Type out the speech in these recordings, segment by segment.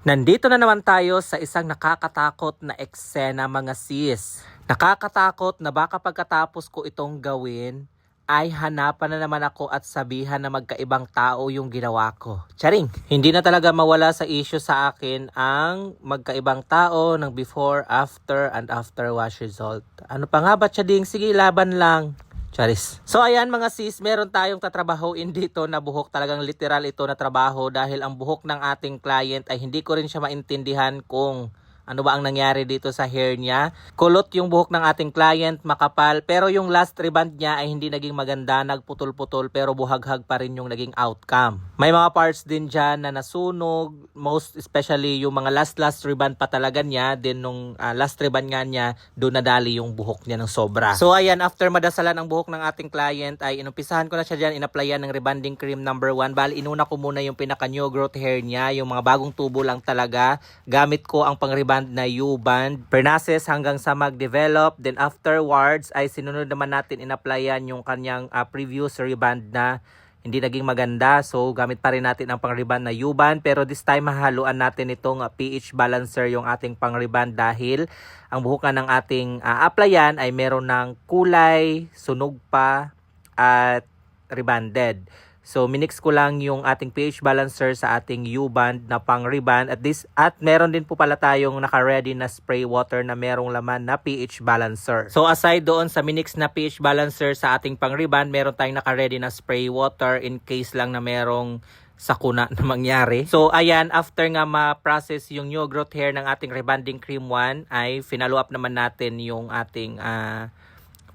Nandito na naman tayo sa isang nakakatakot na eksena mga sis. Nakakatakot na baka pagkatapos ko itong gawin, ay hanapan na naman ako at sabihan na magkaibang tao yung ginawa ko. Charing! Hindi na talaga mawala sa issue sa akin ang magkaibang tao ng before, after, and after wash result. Ano pa nga ba, Chading? Sige, laban lang. Charis. So ayan mga sis, meron tayong tatrabahoin dito na buhok talagang literal ito na trabaho dahil ang buhok ng ating client ay hindi ko rin siya maintindihan kung ano ba ang nangyari dito sa hair niya. Kulot yung buhok ng ating client, makapal, pero yung last reband niya ay hindi naging maganda, nagputol-putol, pero buhaghag pa rin yung naging outcome. May mga parts din dyan na nasunog, most especially yung mga last-last reband pa talaga niya, din nung ah, last reband nga niya, doon nadali yung buhok niya ng sobra. So ayan, after madasalan ang buhok ng ating client, ay inumpisahan ko na siya dyan, inaplayan ng rebanding cream number 1. Bali, inuna ko muna yung pinaka new growth hair niya, yung mga bagong tubo lang talaga. Gamit ko ang pang-reband na U-band. Pernases hanggang sa mag-develop. Then afterwards, ay sinunod naman natin inaplayan yung kanyang ah, previous reband na hindi naging maganda. So, gamit pa rin natin ang pang-reband na U-band. Pero this time, hahaluan natin itong ah, pH balancer yung ating pang-reband dahil ang buhukan ng ating ah, applyan ay meron ng kulay, sunog pa, at rebanded. So, minix ko lang yung ating pH balancer sa ating U-band na pang reband at this at meron din po pala tayong naka-ready na spray water na merong laman na pH balancer. So, aside doon sa minix na pH balancer sa ating pang reband, meron tayong naka-ready na spray water in case lang na merong sakuna na mangyari. So, ayan, after nga ma-process yung new growth hair ng ating rebanding cream 1, ay finalo up naman natin yung ating ah,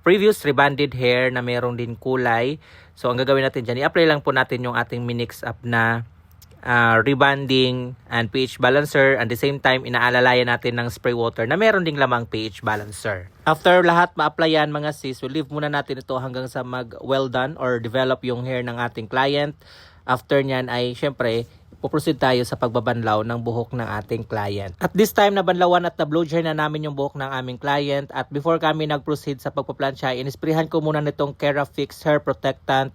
previous rebanded hair na meron din kulay. So, ang gagawin natin dyan, i-apply lang po natin yung ating minix up na ah, rebanding and pH balancer. At the same time, inaalalayan natin ng spray water na meron ding lamang pH balancer. After lahat ma-applyan mga sis, we'll leave muna natin ito hanggang sa mag well done or develop yung hair ng ating client. After nyan ay, syempre, puproceed tayo sa pagbabanlaw ng buhok ng ating client. At this time, nabanlawan at na-blow na namin yung buhok ng aming client. At before kami nag-proceed sa pagpaplansya, inisprihan ko muna nitong Kerafix Hair Protectant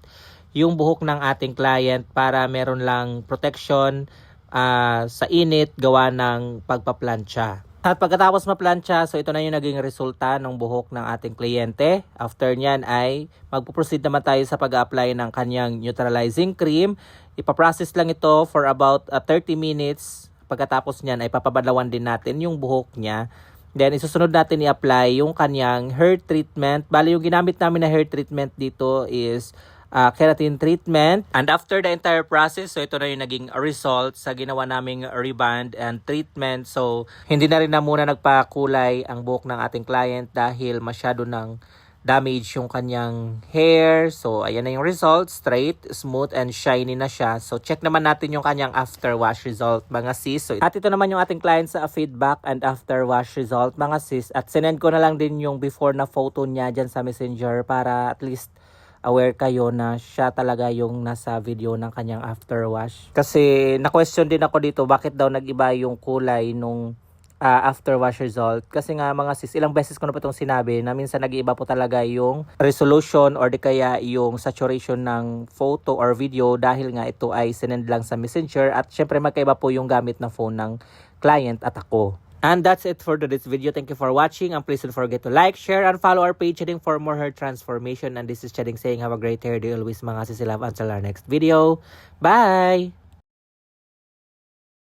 yung buhok ng ating client para meron lang protection ah, sa init gawa ng pagpaplansya. At pagkatapos maplansya, so ito na yung naging resulta ng buhok ng ating kliyente. After nyan ay magpuproceed naman tayo sa pag-apply ng kanyang neutralizing cream. Ipaprocess lang ito for about uh, 30 minutes. Pagkatapos nyan ay papabalawan din natin yung buhok niya. Then isusunod natin i-apply yung kanyang hair treatment. Bali yung ginamit namin na hair treatment dito is uh, keratin treatment. And after the entire process, so ito na yung naging result sa ginawa naming reband and treatment. So hindi na rin na muna nagpakulay ang buhok ng ating client dahil masyado ng damage yung kanyang hair. So, ayan na yung result. Straight, smooth, and shiny na siya. So, check naman natin yung kanyang after wash result, mga sis. So, at ito naman yung ating client sa feedback and after wash result, mga sis. At sinend ko na lang din yung before na photo niya dyan sa messenger para at least aware kayo na siya talaga yung nasa video ng kanyang after wash. Kasi na-question din ako dito bakit daw nag-iba yung kulay nung ah, after wash result. Kasi nga mga sis, ilang beses ko na po itong sinabi na minsan nag-iiba po talaga yung resolution or di kaya yung saturation ng photo or video dahil nga ito ay sinend lang sa messenger at syempre magkaiba po yung gamit na phone ng client at ako. And that's it for today's video. Thank you for watching and please don't forget to like, share, and follow our page Chading for more hair transformation. And this is Chading saying have a great hair day always mga sis. Love until our next video. Bye!